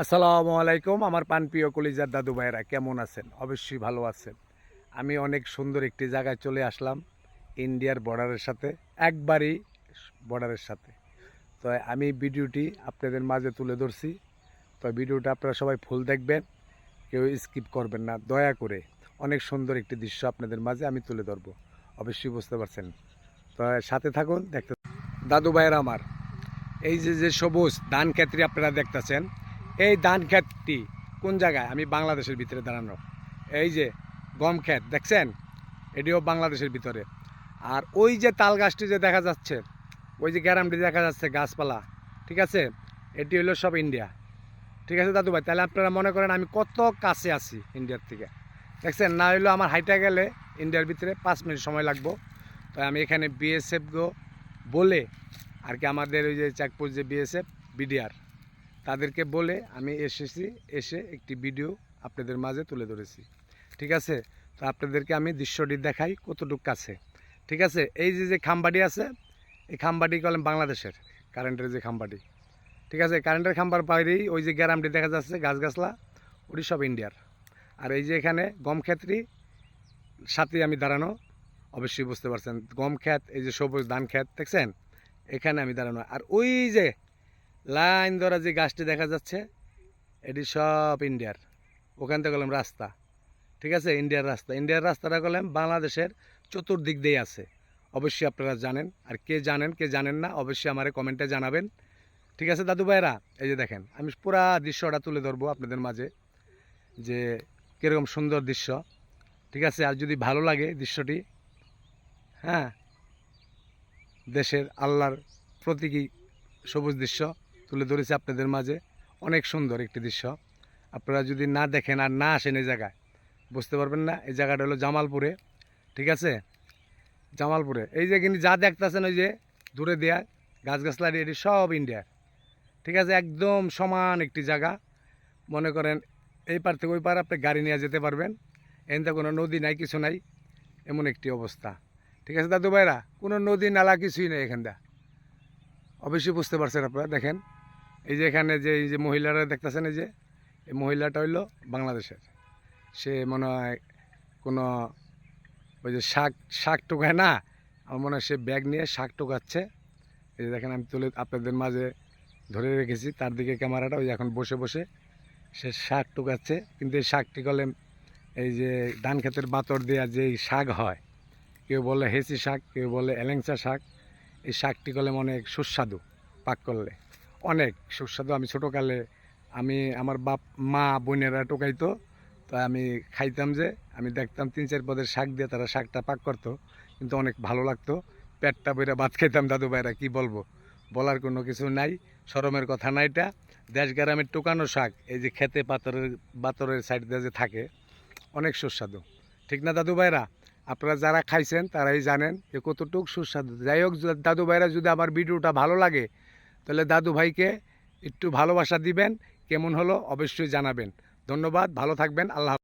আসসালামু আলাইকুম, আমার পানপ্রিয় কলিজার দাদু ভাইয়েরা, কেমন আছেন? অবশ্যই ভালো আছেন। আমি অনেক সুন্দর একটি জায়গায় চলে আসলাম, ইন্ডিয়ার বর্ডারের সাথে, একবারই বর্ডারের সাথে। তো আমি ভিডিওটি আপনাদের মাঝে তুলে ধরছি। তো ভিডিওটা আপনারা সবাই ফুল দেখবেন, কেউ স্কিপ করবেন না, দয়া করে। অনেক সুন্দর একটি দৃশ্য আপনাদের মাঝে আমি তুলে ধরবো, অবশ্যই বুঝতে পারছেন। তো সাথে থাকুন, দেখতে দাদু ভাইয়েরা আমার, এই যে যে সবুজ ধান ক্ষেত্রে আপনারা দেখতেছেন এই ধান ক্ষেতটি কোন জায়গায়? আমি বাংলাদেশের ভিতরে দাঁড়ানো। এই যে গম ক্ষেত দেখছেন? এটিও বাংলাদেশের ভিতরে। আর ওই যে তাল গাছটি যে দেখা যাচ্ছে, ওই যে গ্যারামটি দেখা যাচ্ছে গাছপালা, ঠিক আছে? এটি হলো সব ইন্ডিয়া। ঠিক আছে দাদু ভাই তাহলে আপনারা মনে করেন আমি কত কাছে আছি ইন্ডিয়ার থেকে। দেখছেন? না হইল আমার হাইটা গেলে ইন্ডিয়ার ভিতরে পাঁচ মিনিট সময় লাগবো। তো আমি এখানে বিএসএফ গো বলে আর কি আমাদের ওই যে চাকপুর যে বিএসএফ বিডিআর তাদেরকে বলে আমি এসেছি, এসে একটি ভিডিও আপনাদের মাঝে তুলে ধরেছি। ঠিক আছে? তো আপনাদেরকে আমি দৃশ্যটি দেখাই কতটুকু কাছে। ঠিক আছে? এই যে যে খাম্বাটি আছে, এই খাম্বাটি কলেন বাংলাদেশের কারেন্টের যে খাম্বাটি। ঠিক আছে? কারেন্টের খাম্বার বাইরেই ওই যে গ্যারামটি দেখা যাচ্ছে, গাছগাছলা, ওটি সব ইন্ডিয়ার। আর এই যে এখানে গম ক্ষেত্রই সাথে আমি দাঁড়ানো, অবশ্যই বুঝতে পারছেন। গম ক্ষেত, এই যে সবুজ ধান ক্ষেত, দেখছেন? এখানে আমি দাঁড়ানো। আর ওই যে লাইন ধরা যে গাছটি দেখা যাচ্ছে, এটি সব ইন্ডিয়ার। ওখান থেকে গেলাম রাস্তা, ঠিক আছে? ইন্ডিয়ার রাস্তা। ইন্ডিয়ার রাস্তাটা গেলাম বাংলাদেশের চতুর্দিক দিয়ে আছে। অবশ্যই আপনারা জানেন, আর কে জানেন কে জানেন না, অবশ্যই আমারে কমেন্টে জানাবেন। ঠিক আছে, দাদু ভাইরা? এই যে দেখেন, আমি পুরা দৃশ্যটা তুলে ধরবো আপনাদের মাঝে, যে কীরকম সুন্দর দৃশ্য। ঠিক আছে, আর যদি ভালো লাগে দৃশ্যটি হ্যাঁ? দেশের আল্লাহর প্রতীকী সবুজ দৃশ্য। তুলে ধরেছি আপনাদের মাঝে। অনেক সুন্দর একটি দৃশ্য। আপনারা যদি না দেখেন আর না আসেন এই জায়গায়, বুঝতে পারবেন না। এই জায়গাটা হলো জামালপুরে, ঠিক আছে? জামালপুরে। এই যে কিন্তু যা দেখতেছেন ওই যে দূরে দেয়া, গাছগাছলারি, এটি সব ইন্ডিয়ার ঠিক আছে? একদম সমান একটি জায়গা। মনে করেন এই পার থেকে ওই পার আপনি গাড়ি নিয়ে যেতে পারবেন। এনতে কোনো নদী নাই, কিছু নাই। এমন একটি অবস্থা। ঠিক আছে দাদু ভাইরা? কোনো নদী, নালা, কিছুই নেই এখানটা। অবশ্যই বুঝতে পারছেন আপনারা, দেখেন। এই যে এখানে যে, এই যে মহিলারা দেখতেছেন, এই যে, এই মহিলাটা হইল বাংলাদেশের। সে মনে হয় কোনো ওই যে শাক শাক টোকায় না, আমার মনে হয় সে ব্যাগ নিয়ে শাক টোকাচ্ছে। এই যে দেখেন, আমি তুলে আপনাদের মাঝে ধরে রেখেছি, তার দিকে ক্যামেরাটা, ওই এখন বসে বসে সে শাক টোকাচ্ছে। কিন্তু এই শাকটি কলেম এই যে ধান খেতের বাতর দেওয়া যে শাক হয়, কেউ বলে হেসি শাক, কেউ বলে এলেংচা শাক, এই শাকটি কলেম অনেক সুস্বাদু পাক করলে। অনেক সুস্বাদু। আমি ছোটোকালে আমি আমার বাপ, মা, বোনেরা টোকাইতো, তো আমি খাইতাম যে, আমি দেখতাম তিন চার পদের শাক দিয়ে তারা শাকটা পাক করতো, কিন্তু অনেক ভালো লাগতো। পেটটা বইরা ভাত খাইতাম, দাদু ভাইরা, কী বলব? বলার কোনো কিছু নাই, সরমের কথা নাই এটা। দেশ গ্রামের টোকানো শাক, এই যে খেতে পাথরের, বাতরের সাইড দিয়ে যে থাকে, অনেক সুস্বাদু। ঠিক না, দাদু ভাইরা? আপনারা যারা খাইছেন, তারাই জানেন যে কতটুকু সুস্বাদু। যাই হোক, দাদু ভাইরা যদি আমার ভিডিওটা ভালো লাগে তাহলে দাদু ভাইকে একটু ভালোবাসা দিবেন কেমন হলো অবশ্যই জানাবেন ধন্যবাদ ভালো থাকবেন আল্লাহ।